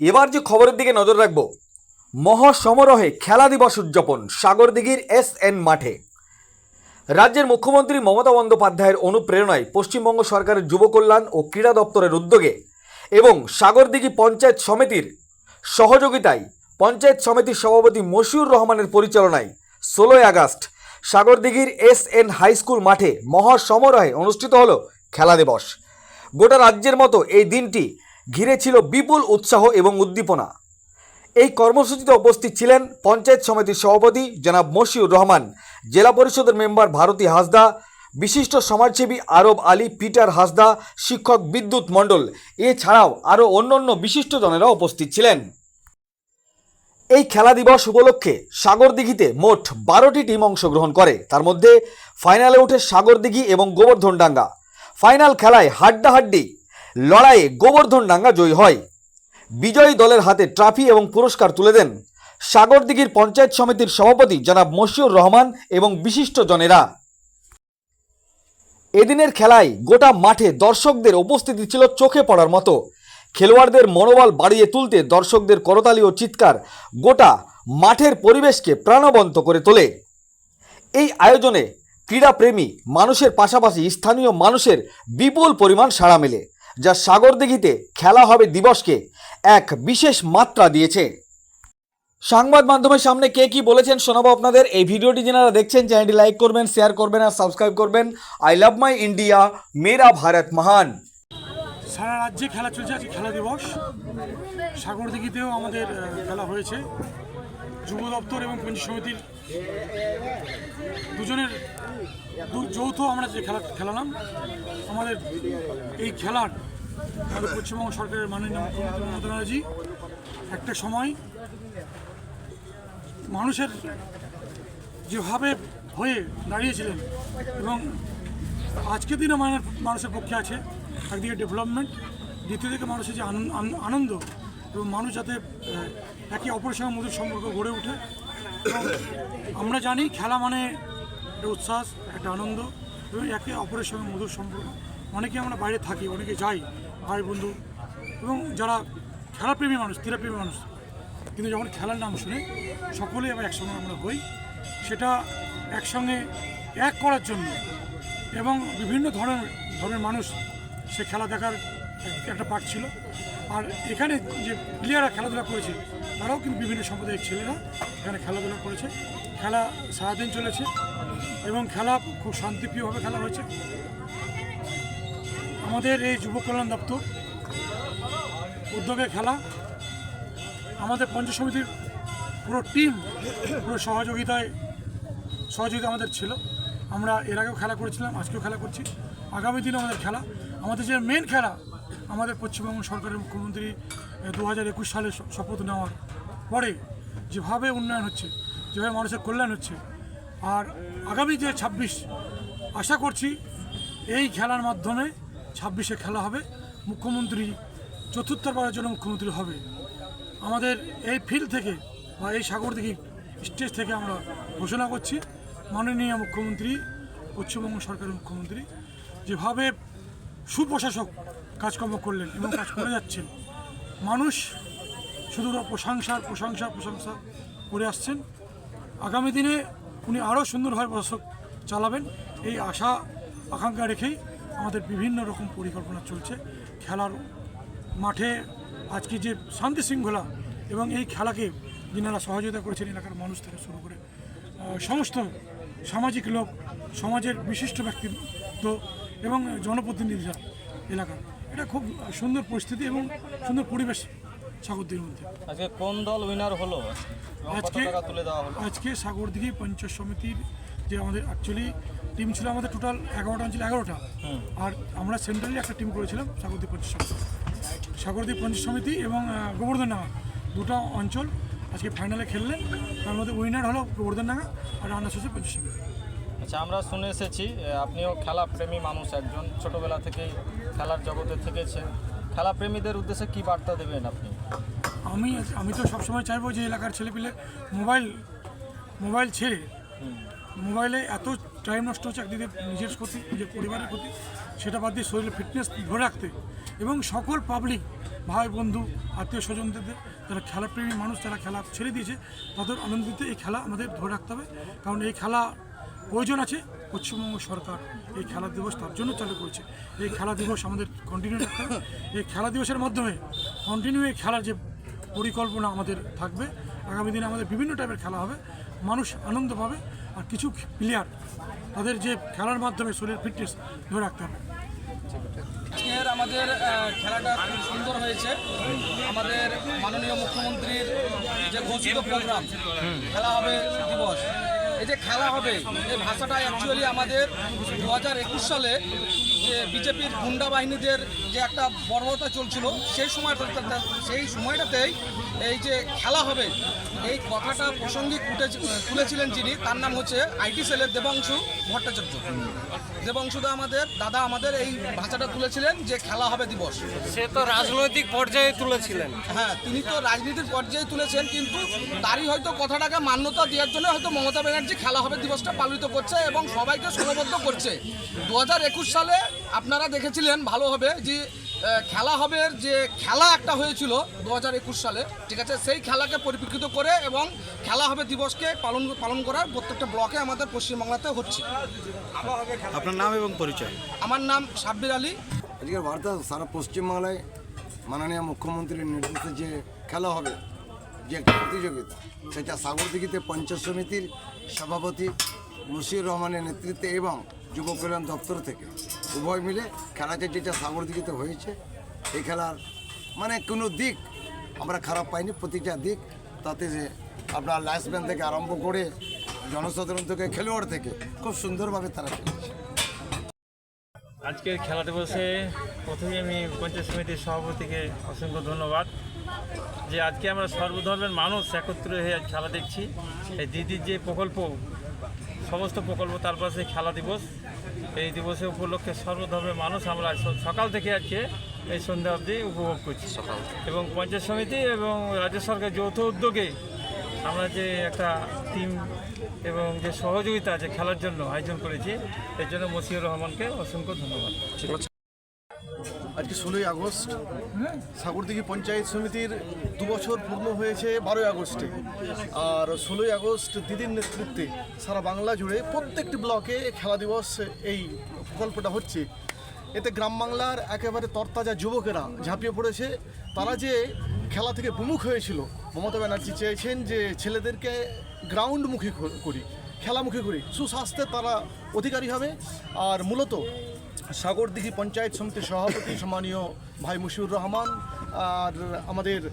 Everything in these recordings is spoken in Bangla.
এবার যে খবরের দিকে নজর রাখব, মহাসমারোহে খেলা দিবস উদযাপন সাগরদিঘির এস এন মাঠে। রাজ্যের মুখ্যমন্ত্রী মমতা বন্দ্যোপাধ্যায়ের অনুপ্রেরণায় পশ্চিমবঙ্গ সরকারের যুব কল্যাণ ও ক্রীড়া দপ্তরের উদ্যোগে এবং সাগরদিঘি পঞ্চায়েত সমিতির সহযোগিতায় পঞ্চায়েত সমিতির সভাপতি মশিউর রহমানের পরিচালনায় ষোলোই আগস্ট সাগরদিঘির এস এন হাই স্কুল মাঠে মহাসমারোহে অনুষ্ঠিত হল খেলা দিবস। গোটা রাজ্যের মতো এই দিনটি ঘিরে ছিল বিপুল উৎসাহ এবং উদ্দীপনা। এই কর্মসূচিতে উপস্থিত ছিলেন পঞ্চায়েত সমিতির সভাপতি জনাব মশিউর রহমান, জেলা পরিষদের মেম্বার ভারতী হাসদা, বিশিষ্ট সমাজসেবী আরব আলী পিটার হাসদা, শিক্ষক বিদ্যুৎ মণ্ডল। এছাড়াও আরও অন্যান্য বিশিষ্টজনেরা উপস্থিত ছিলেন। এই খেলা দিবস উপলক্ষে সাগরদিঘিতে মোট বারোটি টিম অংশগ্রহণ করে। তার মধ্যে ফাইনালে ওঠে সাগরদিঘি এবং গোবর্ধনডাঙ্গা। ফাইনাল খেলায় হাড্ডাহাড্ডি, লড়াইয়ে গোবর্ধনডাঙ্গা জয়ী হয়। বিজয়ী দলের হাতে ট্রফি এবং পুরস্কার তুলে দেন সাগরদিঘির পঞ্চায়েত সমিতির সভাপতি জনাব মশিউর রহমান এবং বিশিষ্টজনেরা এদিনের খেলায় গোটা মাঠে দর্শকদের উপস্থিতি ছিল চোখে পড়ার মতো। খেলোয়াড়দের মনোবল বাড়িয়ে তুলতে দর্শকদের করতালি ও চিৎকার গোটা মাঠের পরিবেশকে প্রাণবন্ত করে তোলে। এই আয়োজনে ক্রীড়াপ্রেমী মানুষের পাশাপাশি স্থানীয় মানুষের বিপুল পরিমাণ সাড়া মেলে, যা সাগরদিঘিতে খেলা হবে দিবসকে এক বিশেষ মাত্রা দিয়েছে। সংবাদ মাধ্যমের সামনে কে কি বলেছেন শোনাবো আপনাদের। এই ভিডিওটি যারা দেখছেন, চ্যানেলটি লাইক করবেন, শেয়ার করবেন আর সাবস্ক্রাইব করবেন। আই লাভ মাই ইন্ডিয়া, মেরা ভারত মহান। সারা রাজ্যে খেলা চলছে, আজকে খেলা দিবস। সাগরদিঘিতেও আমাদের খেলা হয়েছে। যুব দপ্তর এবং পঞ্চায়েত সমিতির দুজনের যৌথ আমরা যে খেলা খেলালাম, আমাদের এই খেলার আমাদের পশ্চিমবঙ্গ সরকারের মাননীয় মুখ্যমন্ত্রী একটা সময় মানুষের যেভাবে হয়ে দাঁড়িয়েছিলেন এবং আজকের দিনে মানে মানুষের পক্ষে আছে, একদিকে ডেভেলপমেন্ট দ্বিতীয় দিকে মানুষের যে আনন্দ- আন- আনন্দ এবং মানুষ যাতে একে অপরের সঙ্গে মধুর সম্পর্ক গড়ে ওঠে। আমরা জানি খেলা মানে একটা উচ্ছ্বাস, একটা আনন্দ, এবং একে অপরের সঙ্গে মধুর সম্পর্ক। অনেকে আমরা বাইরে থাকি, অনেকে যাই, ভাই, বন্ধু, এবং যারা খেলাপ্রেমী মানুষ, ক্রীড়াপ্রেমী মানুষ, কিন্তু যখন খেলার নাম শুনে সকলেই আবার একসঙ্গে আমরা হই, সেটা একসঙ্গে এক করার জন্য এবং বিভিন্ন ধরনের ধরনের মানুষ সে খেলা দেখার একটা পার্ট ছিল। আর এখানে যে প্লেয়াররা খেলাধুলা করেছে, তারাও কিন্তু বিভিন্ন সম্প্রদায়ের ছেলেরা এখানে খেলাধুলা করেছে। খেলা সারাদিন চলেছে এবং খেলা খুব শান্তিপ্রিয়ভাবে খেলা হয়েছে। আমাদের এই যুব কল্যাণ দপ্তর উদ্যোগে খেলা। আমাদের পঞ্চ সমিতির পুরো টিম পুরো সহযোগিতায় সহযোগিতা আমাদের ছিল। আমরা এর আগেও খেলা করেছিলাম, আজকেও খেলা করছি। আগামী দিনে আমাদের খেলা। আমাদের যে মেন খেলা আমাদের পশ্চিমবঙ্গ সরকারের মুখ্যমন্ত্রী দু হাজার একুশ সালে শপথ নেওয়ার পরে যেভাবে উন্নয়ন হচ্ছে, যেভাবে মানুষের কল্যাণ হচ্ছে, আর আগামী যে ছাব্বিশ, আশা করছি এই খেলার মাধ্যমে ছাব্বিশে খেলা হবে, মুখ্যমন্ত্রী চতুর্থবারের জন্য মুখ্যমন্ত্রী হবে। আমাদের এই ফিল্ড থেকে বা এই সাগরদিঘি স্টেজ থেকে আমরা ঘোষণা করছি, মাননীয় মুখ্যমন্ত্রী, পশ্চিমবঙ্গ সরকারের মুখ্যমন্ত্রী, যেভাবে সুপ্রশাসক কাজকর্ম করলেন এবং কাজ করে যাচ্ছেন। মানুষ শুধু প্রশংসার প্রশংসা প্রশংসা করে আসছেন। আগামী দিনে উনি আরও সুন্দরভাবে প্রশাসক চালাবেন। এই আশা, আকাঙ্ক্ষা রেখেই আমাদের বিভিন্ন রকম পরিকল্পনা চলছে। খেলার মাঠে আজকে যে শান্তি শৃঙ্খলা এবং এই খেলাকে যিনারা সহযোগিতা করেছেন, এলাকার মানুষ থেকে শুরু করে সমস্ত সামাজিক লোক, সমাজের বিশিষ্ট ব্যক্তিত্ব এবং জনপ্রতিনিধিরা এলাকার। এটা খুব সুন্দর পরিস্থিতি এবং সুন্দর পরিবেশ সাগরদিঘির মধ্যে। আজকে কোন দল উইনার হলো? আজকে তুলে দেওয়া হলো। আজকে সাগরদিঘি পঞ্চায়েত সমিতির যে আমাদের অ্যাকচুয়ালি টিম ছিল আমাদের টোটাল এগারোটা অঞ্চল এগারোটা। আর আমরা সেন্ট্রালি একটা টিম করেছিলাম সাগরদ্বীপ পঞ্চায়েত সমিতি। সাগরদ্বীপ পঞ্চায়েত সমিতি এবং গোবর্ধনডাঙ্গা দুটো অঞ্চল আজকে ফাইনালে খেললেন। তার মধ্যে উইনার হলো গোবর্ধনডাঙ্গা আর রান্না শেষে পঞ্চায়েত সমিতি। আচ্ছা আমরা শুনে এসেছি আপনিও খেলা প্রেমী মানুষ একজন ছোটবেলা থেকেই খেলার জগতে থেকেছেন। খেলা প্রেমীদের উদ্দেশ্যে কি বার্তা দেবেন আপনি? আমি আমি তো সবসময় চাইব যে এলাকার ছেলেপিলে মোবাইল মোবাইল ছেড়ে মোবাইলে এত টাইম নষ্ট হচ্ছে একদিকে নিজের ক্ষতি নিজের পরিবারের ক্ষতি সেটা বাদ দিয়ে শরীরের ফিটনেস ধরে রাখতে এবং সকল পাবলিক ভাই বন্ধু আত্মীয় স্বজনদের যারা খেলাপ্রেমী মানুষ যারা খেলা ছেড়ে দিয়েছে তাদের আনন্দ দিতে এই খেলা আমাদের ধরে রাখতে হবে। কারণ এই খেলা প্রয়োজন আছে। পশ্চিমবঙ্গ সরকার এই খেলা দিবস তার জন্য চালু করেছে। এই খেলা দিবস আমাদের কন্টিনিউ রাখতে হবে। এই খেলা দিবসের মাধ্যমে কন্টিনিউ এই খেলার যে পরিকল্পনা আমাদের থাকবে আগামী দিনে আমাদের বিভিন্ন টাইপের খেলা হবে। মানুষ আনন্দ পাবে আর কিছু প্লেয়ার তাদের যে খেলার মাধ্যমে শরীর ফিটনেস ধরে রাখতে হবে। আজকের আমাদের খেলাটা খুব সুন্দর হয়েছে। আমাদের মাননীয় মুখ্যমন্ত্রীর যে ঘোষিত প্রোগ্রাম খেলা হবে দিবস। এই যে খেলা হবে, এই ভাষাটা অ্যাকচুয়ালি আমাদের দু একুশ সালে যে বিজেপির গুন্ডা বাহিনীদের যে একটা বর্বরতা চলছিল, সেই সময়টা সেই সময়টাতেই এই যে খেলা হবে এই কথাটা প্রসঙ্গিক উঠে- তুলেছিলেন যিনি তার নাম হচ্ছে আইটি সেলের দেবাংশু ভট্টাচার্য। দেবাংশুদা আমাদের দাদা আমাদের এই ভাষাটা তুলেছিলেন যে খেলা হবে দিবস। সে তো রাজনৈতিক পর্যায়ে তুলেছিলেন। হ্যাঁ তিনি তো রাজনীতির পর্যায়ে তুলেছেন কিন্তু তারই হয়তো কথাটাকে মান্যতা দেওয়ার জন্য হয়তো মমতা ব্যানার্জি খেলা হবে দিবসটা পালিত করছে এবং সবাইকে সমবদ্ধ করছে। দু হাজার একুশ সালে আপনারা দেখেছিলেন ভালো হবে যে খেলা হবে যে খেলা একটা হয়েছিল দু হাজার একুশ সালে ঠিক আছে? সেই খেলাকে পরিপ্রেক্ষিত করে এবং খেলা হবে দিবসকে পালন পালন করার প্রত্যেকটা ব্লকে আমাদের পশ্চিমবাংলাতে হচ্ছে। আপনার নাম এবং পরিচয়? আমার নাম সাব্বির আলী। আজকের বার্তা সারা পশ্চিমবাংলায় মাননীয় মুখ্যমন্ত্রীর নির্দেশে যে খেলা হবে যে একটা প্রতিযোগিতা সেটা সাগরদিঘিতে পঞ্চায়েত সমিতির সভাপতি মুশির রহমানের নেতৃত্বে এবং যুব কল্যাণ দপ্তর থেকে উভয় মিলে খেলাতে যেটা সাগরদিঘিতে হয়েছে, এই খেলার মানে কোনো দিক আমরা খারাপ পাইনি, প্রতিটা দিক। তাতে যে আপনার লাইসম্যান থেকে আরম্ভ করে জনসাধারণ থেকে, খেলোয়াড় থেকে খুব সুন্দরভাবে তারা খেলেছে। আজকের খেলা দিবসে প্রথমে আমি পঞ্চায়েত সমিতির সভাপতিকে অসংখ্য ধন্যবাদ যে আজকে আমরা সর্বধর্মের মানুষ একত্র হয়ে খেলা দেখছি। এই দিদির যে প্রকল্প, সমস্ত প্রকল্প তার পাশে খেলা দিবস। এই দিবসে উপলক্ষে সর্বধর্মের মানুষ আমরা সকাল থেকে আজকে এই সন্ধ্যা অবধি উপভোগ করছি। সকাল। এবং পঞ্চায়েত সমিতি এবং রাজ্য সরকার যৌথ উদ্যোগে আমরা যে একটা টিম এবং যে সহযোগিতা আছে খেলার জন্য আয়োজন করেছি এর জন্য মসিউর রহমানকে অসংখ্য ধন্যবাদ। আজকে ষোলোই আগস্ট। সাগরদিঘি পঞ্চায়েত সমিতির দু বছর পূর্ণ হয়েছে বারোই আগস্টে। আর ষোলোই আগস্ট দিদির নেতৃত্বে সারা বাংলা জুড়ে প্রত্যেকটি ব্লকে খেলা দিবস এই প্রকল্পটা হচ্ছে। এতে গ্রাম বাংলার একেবারে তরতাজা যুবকেরা ঝাঁপিয়ে পড়েছে। তারা যে খেলা থেকে বিমুখ হয়েছিল, মমতা ব্যানার্জি চেয়েছেন যে ছেলেদেরকে গ্রাউন্ডমুখী করি, খেলামুখী করি। সুস্বাস্থ্যের তারা অধিকারী হবে। আর মূলত সাগরদিঘি পঞ্চায়েত সমিতির সভাপতি সম্মানীয় ভাই মুশিউর রহমান, আর আমাদের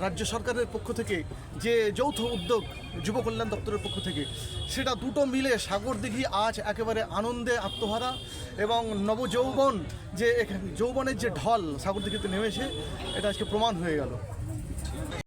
রাজ্য সরকারের পক্ষ থেকে যে যৌথ উদ্যোগ যুব কল্যাণ দপ্তরের পক্ষ থেকে, সেটা দুটো মিলে সাগরদিঘি আজ একেবারে আনন্দে আত্মহারা এবং নবযৌবন যে এখানে- যৌবনের যে ঢল সাগরদিঘিতে নেমেছে, এটা আজকে প্রমাণ হয়ে গেল।